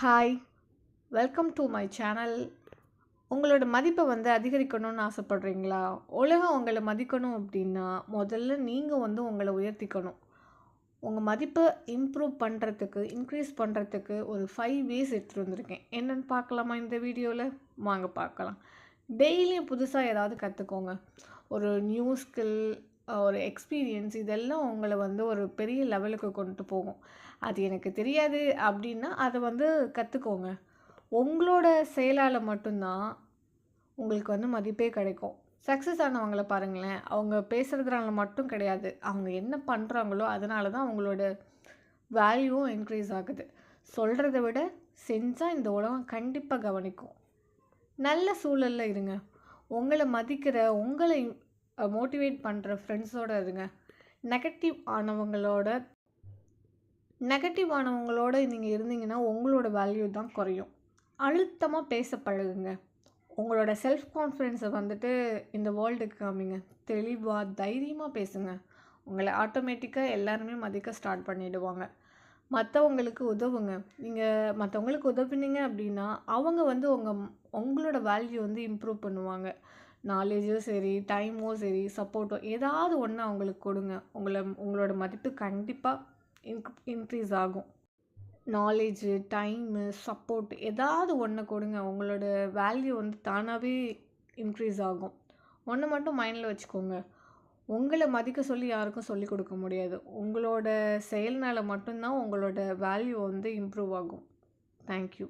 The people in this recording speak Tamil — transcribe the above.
Hi welcome to my channel உங்களோட மதிப்பை வந்து அதிகரிக்கணும்னு ஆசைப்பட்றீங்களா? உலகம் உங்களை மதிக்கணும் அப்படின்னா முதல்ல நீங்கள் வந்து உங்களை உயர்த்திக்கணும். உங்கள் மதிப்பை இம்ப்ரூவ் பண்ணுறதுக்கு இன்க்ரீஸ் பண்ணுறதுக்கு ஒரு ஃபைவ் வேஸ் எடுத்துகிட்டு வந்திருக்கேன் என்னென்னு பார்க்கலாமா இந்த வீடியோவில் வாங்க பார்க்கலாம். டெய்லியும் புதுசாக ஏதாவது கற்றுக்கோங்க ஒரு நியூ ஸ்கில் ஒரு எக்ஸ்பீரியன்ஸ் இதெல்லாம் உங்களை வந்து ஒரு பெரிய லெவலுக்கு கொண்டு போகும். அது எனக்கு தெரியாது அப்படின்னா அதை வந்து கற்றுக்கோங்க உங்களோட செயலால் மட்டும்தான் உங்களுக்கு வந்து மதிப்பே கிடைக்கும். சக்ஸஸ் ஆனவங்கள பாருங்களேன். அவங்க பேசுகிறதுனால மட்டும் கிடையாது. அவங்க என்ன பண்ணுறாங்களோ அதனால தான் அவங்களோட வேல்யூவும் இன்க்ரீஸ் ஆகுது. சொல்கிறத விட செஞ்சால் இந்த உலகம் கண்டிப்பாக கவனிக்கும். நல்ல சூழலில் இருங்க. உங்களை மதிக்கிற உங்களை மோட்டிவேட் பண்ணுற ஃப்ரெண்ட்ஸோடு இருங்க. நெகட்டிவ் ஆனவங்களோட நெகட்டிவ் ஆனவங்களோட நீங்கள் இருந்தீங்கன்னா உங்களோட வேல்யூ தான் குறையும். அழுத்தமாக பேச பழகுங்க உங்களோட செல்ஃப் கான்ஃபிடென்ஸை வந்துட்டு இந்த வேர்ல்டுக்கு காமிங்க. தெளிவாக தைரியமாக பேசுங்க. உங்களை ஆட்டோமேட்டிக்காக எல்லாருமே மதிக்க ஸ்டார்ட் பண்ணிவிடுவாங்க மற்றவங்களுக்கு உதவுங்க. நீங்கள் மற்றவங்களுக்கு உதவுனீங்க அப்படின்னா அவங்க வந்து உங்கள் உங்களோட வேல்யூ வந்து இம்ப்ரூவ் பண்ணுவாங்க. நாலேஜும் சரி டைமோ சரி சப்போர்ட்டோ ஏதாவது ஒன்று அவங்களுக்கு கொடுங்க. உங்களை உங்களோட மதிப்பு கண்டிப்பாக இன்க் இன்க்ரீஸ் ஆகும். நாலேஜு டைமு சப்போர்ட் ஏதாவது ஒன்று கொடுங்க. உங்களோட வேல்யூ வந்து தானாகவே இன்க்ரீஸ் ஆகும். ஒன்று மட்டும் மைண்டில் வச்சுக்கோங்க. உங்களை மதிக்க சொல்லி யாருக்கும் சொல்லிக் கொடுக்க முடியாது. உங்களோட செயல்னால் மட்டும்தான் உங்களோட வேல்யூ வந்து இம்ப்ரூவ் ஆகும். தேங்க்யூ